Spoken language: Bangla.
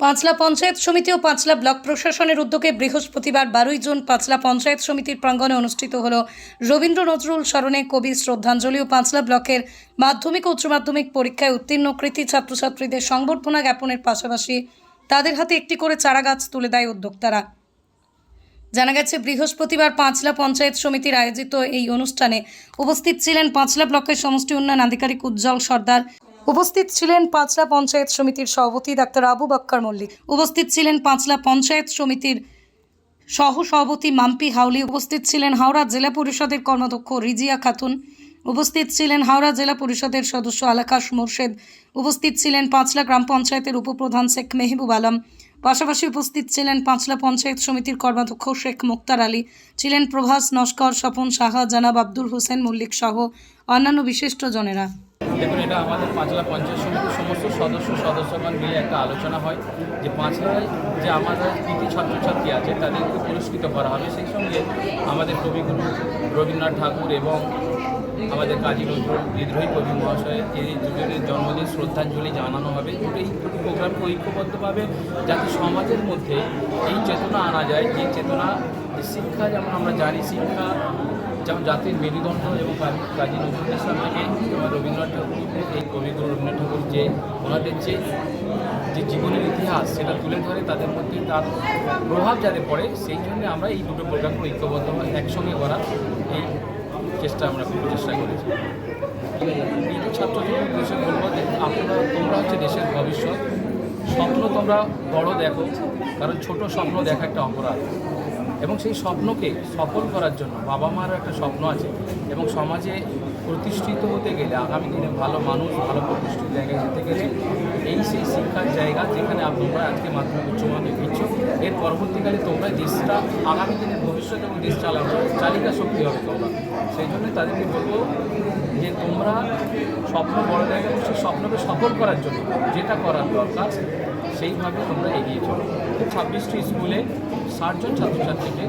পাঁচলা পঞ্চায়েত সমিতি ও পাঁচলা ব্লক প্রশাসনের উদ্যোগে বৃহস্পতিবার বারোই জুন পাঁচলা পঞ্চায়েত সমিতির প্রাঙ্গণে অনুষ্ঠিত হল রবীন্দ্র নজরুল স্মরণে কবি শ্রদ্ধাঞ্জলি ও পাঁচলা ব্লকের মাধ্যমিক ও উচ্চ মাধ্যমিক পরীক্ষায় উত্তীর্ণ কৃতি ছাত্রছাত্রীদের সংবর্ধনা জ্ঞাপনের পাশাপাশি তাদের হাতে একটি করে চারাগাছ তুলে দেয় উদ্যোক্তারা। জানা গেছে, বৃহস্পতিবার পাঁচলা পঞ্চায়েত সমিতির আয়োজিত এই অনুষ্ঠানে উপস্থিত ছিলেন পাঁচলা ব্লকের সমষ্টি উন্নয়ন আধিকারিক উজ্জ্বল সর্দার। উপস্থিত ছিলেন পাঁচলা পঞ্চায়েত সমিতির সভাপতি ডাক্তার আবু বাক্কার মল্লিক। উপস্থিত ছিলেন পাঁচলা পঞ্চায়েত সমিতির সহ সভাপতি মাম্পি হাউলি। উপস্থিত ছিলেন হাওড়া জেলা পরিষদের কর্মাধ্যক্ষ রিজিয়া খাতুন। উপস্থিত ছিলেন হাওড়া জেলা পরিষদের সদস্য আলাকাশ মোর্শেদ। উপস্থিত ছিলেন পাঁচলা গ্রাম পঞ্চায়েতের উপপ্রধান শেখ মেহবুব আলম। পাশাপাশি উপস্থিত ছিলেন পাঁচলা পঞ্চায়েত সমিতির কর্মাধ্যক্ষ শেখ মুক্তার আলী। ছিলেন প্রভাস নস্কর, স্বপন সাহা, জানাব আব্দুল হোসেন মল্লিক সহ অন্যান্য বিশিষ্টজনেরা। দেখুন, এটা আমাদের পাঁচলা পঞ্চায়েত সমিতির সমস্ত সদস্য সদস্যগণ মিলে একটা আলোচনা হয় যে পাঁচলায় যে আমাদের কৃতি ছাত্রছাত্রী আছে তাদেরকে পুরস্কৃত করা হবে। সেই সঙ্গে আমাদের কবিগুরু রবীন্দ্রনাথ ঠাকুর এবং আমাদের কাজী নজরুল বিদ্রোহী কবি মহাশয় এই দুজনের জন্মদিন শ্রদ্ধাঞ্জলি জানানো হবে। দুটো এই প্রোগ্রামকে ঐক্যবদ্ধভাবে যাতে সমাজের মধ্যে এই চেতনা আনা যায়, যে চেতনা শিক্ষা, যেমন আমরা জানি শিক্ষা জাতির মেরুদণ্ড এবং কাজী নজরুল ইসলাম রবীন্দ্রনাথ ঠাকুর এই কবিগুরু রবীন্দ্রনাথ ঠাকুর যে ওনাদের যে যে জীবনের ইতিহাস সেটা তুলে ধরে তাদের মধ্যে তার প্রভাব যাতে পড়ে, সেই জন্য আমরা এই দুটো প্রোগ্রামকে ঐক্যবদ্ধভাবে একসঙ্গে করার এই চেষ্টা আমরা চেষ্টা করেছি। উদ্দেশ্যে বলব যে আপনারা, তোমরা হচ্ছে দেশের ভবিষ্যৎ। স্বপ্ন তোমরা বড় দেখো, কারণ ছোট স্বপ্ন দেখা একটা অপরাধ। এবং সেই স্বপ্নকে সফল করার জন্য বাবা মারও একটা স্বপ্ন আছে এবং সমাজে প্রতিষ্ঠিত হতে গেলে আগামী দিনে ভালো মানুষ, ভালো প্রতিষ্ঠিত জায়গায় যেতে গেলে এই সেই শিক্ষার জায়গা যেখানে তোমরা আজকে মাধ্যমিক, উচ্চ মাধ্যমিক দিচ্ছ, এর পরবর্তীকালে তোমরা দেশটা, আগামী দিনের ভবিষ্যৎ এবং দেশ চালানো চালিকা শক্তি হবে তোমরা। সেই জন্য তাদেরকে বলব যে তোমরা স্বপ্ন বড় জায়গায় সেই স্বপ্নকে সফল করার জন্য যেটা করার দরকার সেইভাবে তোমরা এগিয়ে চলো। ছাব্বিশটি স্কুলে ষাটজন ছাত্রছাত্রীকে